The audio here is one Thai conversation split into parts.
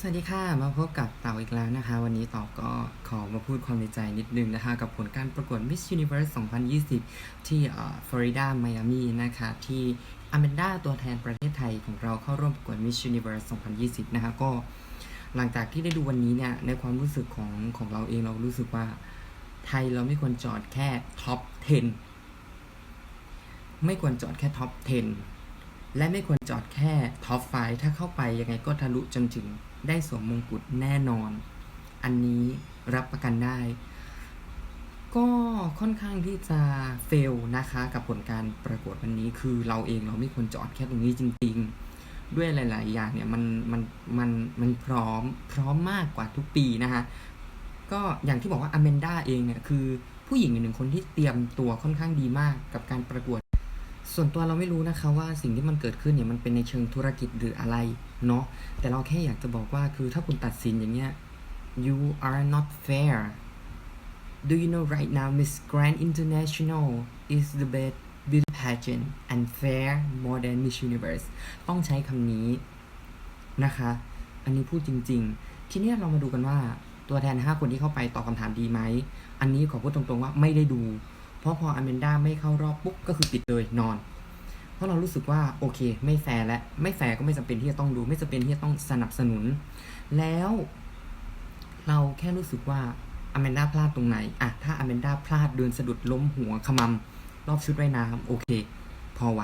สวัสดีค่ะ มาพบกับเต่าอีกแล้วนะคะ วันนี้ต่อก็ขอมาพูดความในใจนิดนึงนะคะ กับผลการประกวด Miss Universe 2020 ที่ฟลอริดาไมอามีนะคะ ที่อเมนดาตัวแทนประเทศไทยของเราเข้าร่วมประกวด Miss Universe 2020 นะคะ ก็หลังจากที่ได้ดูวันนี้เนี่ย ในความรู้สึกของของเราเองเรารู้สึกว่าไทยเราไม่ควรจอดแค่ท็อป 10 ไม่ควรจอดแค่ท็อป 10 และไม่ควรจอดแค่ท็อป5ถ้าเข้าไปยังไงก็ทะลุจนถึง ได้สวมมงกุฎแน่นอน อันนี้รับประกันได้ ก็ค่อนข้างที่จะเฟลนะคะ กับผลการประกวดวันนี้คือเราเองเราไม่ควรจอดแค่ตรงนี้จริง ๆ ด้วยหลาย ๆ อย่างเนี่ยมันมันมันมันพร้อมพร้อมมากกว่าทุกปีนะคะก็อย่างที่บอกว่าอเมนดาเองเนี่ยคือผู้หญิงหนึ่งคนที่เตรียมตัวค่อนข้างดีมากกับการประกวด ส่วนตัวเราไม่รู้นะคะว่าสิ่งที่มันเกิดขึ้นเนี่ยมันเป็นในเชิงธุรกิจหรืออะไรเนาะแต่เราแค่อยากจะบอกว่าคือถ้าคุณตัดสินอย่างเงี้ย you are not fair do you know right now Miss Grand International is the best beauty pageant and fair more than Miss Universe ต้องใช้คำนี้นะคะ อันนี้พูดจริง ๆ ทีนี้เรามาดูกันว่าตัวแทน 5 คนที่เข้าไปตอบคำถามดีไหม อันนี้ขอพูดตรงๆว่าไม่ได้ดู เพราะพออเมนดาไม่เข้ารอบปุ๊บก็คือปิดเลยนอน เพราะเรารู้สึกว่าโอเค ไม่แฟร์และไม่แฟร์ก็ไม่จำเป็นที่จะต้องดู ไม่จำเป็นที่จะต้องสนับสนุน แล้ว เราแค่รู้สึกว่าอเมนดาพลาดตรงไหนอะถ้าอเมนดาพลาดเดินสะดุดล้มหัวขมำรอบชุดว่ายน้ำโอเค พอไหว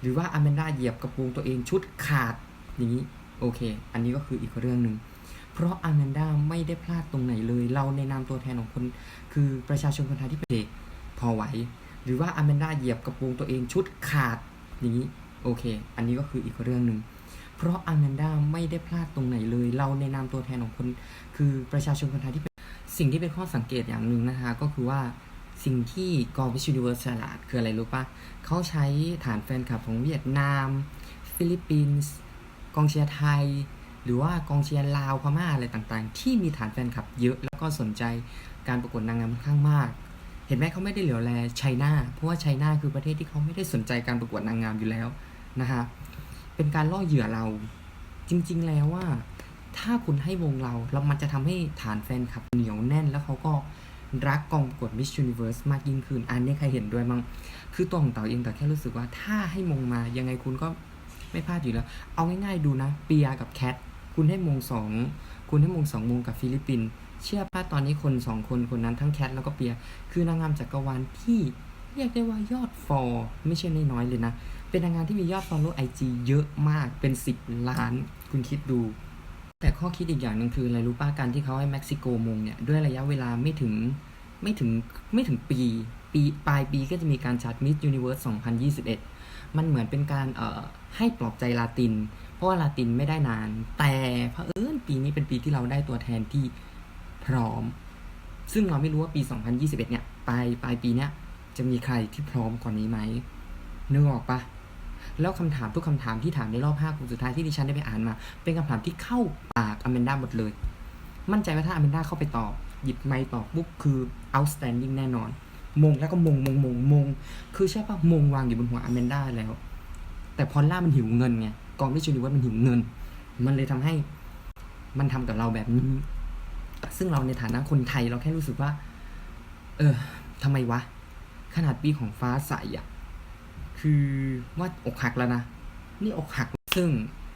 หรือว่าอเมนดาเหยียบกระโปรงตัวเองชุดขาดอย่างนี้โอเค อันนี้ก็คืออีกเรื่องหนึ่งเพราะอเมนดาไม่ได้พลาดตรงไหนเลย เราในนามตัวแทนของคน คือประชาชนคนไทยที่เป็นเด็ก พอไหว หรือว่าอเมนดาเหยียบกระโปรงตัวเองชุดขาดอย่างนี้โอเค อันนี้ก็คืออีกเรื่องหนึ่งเพราะอเมนดาไม่ได้พลาดตรงไหนเลย เราในนามตัวแทนของคน คือประชาชนคนไทยที่เป็นสิ่งที่เป็นข้อสังเกตอย่างหนึ่งนะคะก็คือว่าสิ่งที่กองวิชูนิเวอร์สฉลาดคืออะไรรู้ปะเขาใช้ฐานแฟนคลับของเวียดนาม ฟิลิปปินส์กองเชียร์ไทย หรือว่ากองเชียร์ลาวพม่าอะไรต่างๆ ที่มีฐานแฟนคลับเยอะแล้วก็สนใจการประกวดนางงามค่อนข้างมาก เห็นไหมเขาไม่ได้เหลียวแลไชน่าเพราะว่าไชน่าคือประเทศที่เขาไม่ได้สนใจการประกวดนางงามอยู่แล้วนะคะเป็นการล่อเหยื่อเรา จริง ๆ แล้วว่า ถ้าคุณให้วงเราแล้วมันจะทำให้ฐานแฟนคลับเหนียวแน่น แล้วเขาก็รักกองประกวด Miss Universe มากยิ่งขึ้นอันนี้ใครเห็นด้วยมั้งคือตัวของเต่าเองแต่แค่รู้สึกว่าถ้าให้มงมายังไงคุณก็ไม่พลาดอยู่แล้ว เอาง่ายๆดูนะเปียกับแคทคุณให้มงสองคุณให้มงสองมงกับฟิลิปปินส์ เชื่อป้าตอนนี้คนสองคนคนนั้นทั้งแคทแล้วก็เปีย คือนางงามจักรวาลที่เรียกได้ว่ายอดฟอลไม่ใช่น้อยๆเลยนะ เป็นนางงามที่มียอดฟอลโล่ไอจีเยอะมากเป็น 10 ล้าน คุณคิดดู แต่ข้อคิดอีกอย่างหนึ่งคืออะไรรู้ป้าการที่เขาให้เม็กซิโกมงเนี่ยด้วยระยะเวลาไม่ถึงไม่ถึงไม่ถึงปี ปีปลายปีก็จะมีการจัดมิสยูนิเวิร์ส2021 มันเหมือนเป็นการเอ่อให้ปลอบใจลาติน เพราะว่าลาตินไม่ได้นาน แต่เผอิญปีนี้เป็นปีที่เราได้ตัวแทนที่ พร้อม ซึ่งเราไม่รู้ว่าปี 2021 เนี่ยปลายปลายปีเนี้ยจะมีใครที่พร้อมกว่านี้ไหมนึกออกปะแล้วคำถามทุกคำถามที่ถามในรอบ5คนสุดท้ายที่ดิฉันได้ไปอ่านมา เป็นคำถามที่เข้าปากอเมนดาหมดเลย มั่นใจว่าถ้าอเมนดาเข้าไปตอบ หยิบไมค์ตอบปุ๊บคือ outstanding แน่นอน มงแล้วก็มงมงมงมง คือใช่ปะมงวางอยู่บนหัวอเมนดาแล้ว แต่พอลล่ามันหิวเงินไงกองที่ชูนิวัฒน์มันหิวเงิน มันเลยทำให้มันทำกับเราแบบนี้ ซึ่งเราในฐานะคนไทยเราแค่รู้สึกว่า เออทำไมวะ ขนาดปีของฟ้าใสอะคือว่าอกหักแล้วนะ นี่อกหัก ซึ่ง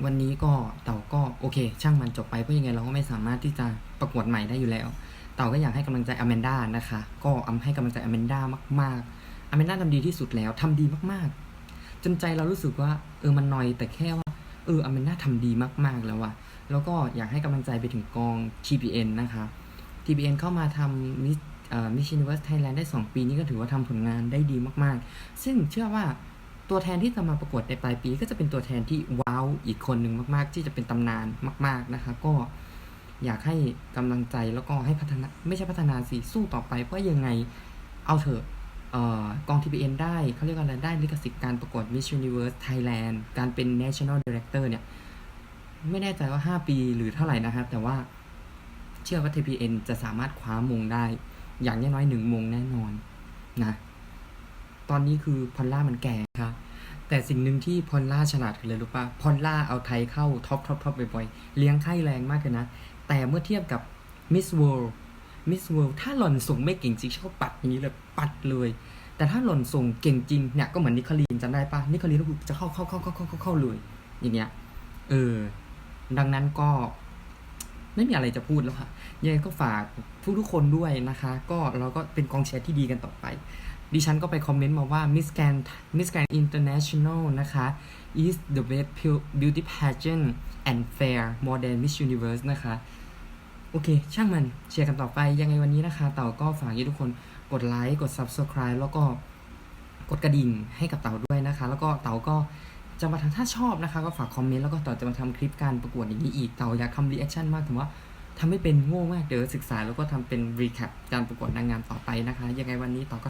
วันนี้ก็เต่าก็โอเค ช่างมันจบไปเพราะยังไงเราก็ไม่สามารถที่จะประกวดใหม่ได้อยู่แล้ว เต่าก็อยากให้กำลังใจอแมนด้านะคะ ก็อำให้กำลังใจอแมนด้ามากๆอแมนด้าทำดีที่สุดแล้วทำดีมากๆ จนใจเรารู้สึกว่า เออมันนอยแต่แค่ว่า อออแมนด้าทำดีมาก ๆ แล้วอะแล้วก็อยากให้กำลังใจไปถึงกอง TPN นะคะ TPN เข้ามาทำมิสมิชชันเวิร์สไทยแลนด์ได้ 2 ปีนี้ก็ถือว่าทำผลงานได้ดีมาก ๆ ซึ่งเชื่อว่าตัวแทนที่จะมาประกวดในปลายปี ก็จะเป็นตัวแทนที่ว้าวอีกคนหนึ่งมาก ๆ ที่จะเป็นตำนานมาก ๆ นะคะ ก็อยากให้กำลังใจแล้วก็ให้พัฒนาไม่ใช่พัฒนาสิสู้ต่อไปเพราะยังไงเอาเถอะ ออกอง TPN ได้เขาเรียกว่าอะไรได้ลิขสิทธิ์การประกวด Miss Universe Thailand การเป็น National Director เนี่ย ไม่แน่ใจว่า 5 ปีหรือเท่าไหร่นะครับ แต่ว่าเชื่อว่า TPN จะสามารถคว้ามงได้ อย่างน้อยหนึ่งมงแน่นอนนะตอนนี้คือพอลล่ามันแก่ครับแต่สิ่งหนึ่งที่พอลล่าฉลาดเลยรู้ป่ะพอลล่าเอาไทยเข้าท็อปท็อปท็อปบ่อยๆ เลี้ยงไข้แรงมากเลยนะ แต่เมื่อเทียบกับมิสเวิลด์ มิสเวิลด์ถ้าหล่อนส่งไม่เก่งจริงเขาปัดอย่างนี้เลยปัดเลย แต่ถ้าหล่อนส่งเก่งจริงเนี่ยก็เหมือนนิคลีนจำได้ปะนิคลีนก็คือจะเข้าเข้าเข้าเข้าเข้าเข้าเข้าเลย อย่างเงี้ยเออ ดังนั้นก็ไม่มีอะไรจะพูดแล้วค่ะยังไงก็ฝากทุกทุกๆคนด้วยนะคะ ก็เราก็เป็นกองเชียร์ที่ดีกันต่อไป ดิฉันก็ไปคอมเมนต์มาว่า Miss Grand Miss Grand International นะคะ is the best beauty pageant and fair more than Miss Universe นะคะ โอเค ช่างมันเชียร์กันต่อไปยังไงวันนี้นะคะ เต่าก็ฝากให้ทุกคนกดไลค์กด Subscribe แล้วก็กดกระดิ่งให้กับเต่าด้วยนะคะ แล้วก็เต่าก็จะมาทำถ้าชอบนะคะ ก็ฝากคอมเมนต์แล้วก็เต่าจะมาทำคลิปการประกวดอย่างนี้อีกเต่าอยากทำรีแอคชั่นมากถึงว่าทำไม่เป็นโง่มากเดี๋ยวศึกษาแล้วก็ทำเป็นรีแคปการประกวดนางงามต่อไปนะคะยังไงวันนี้เต่าก็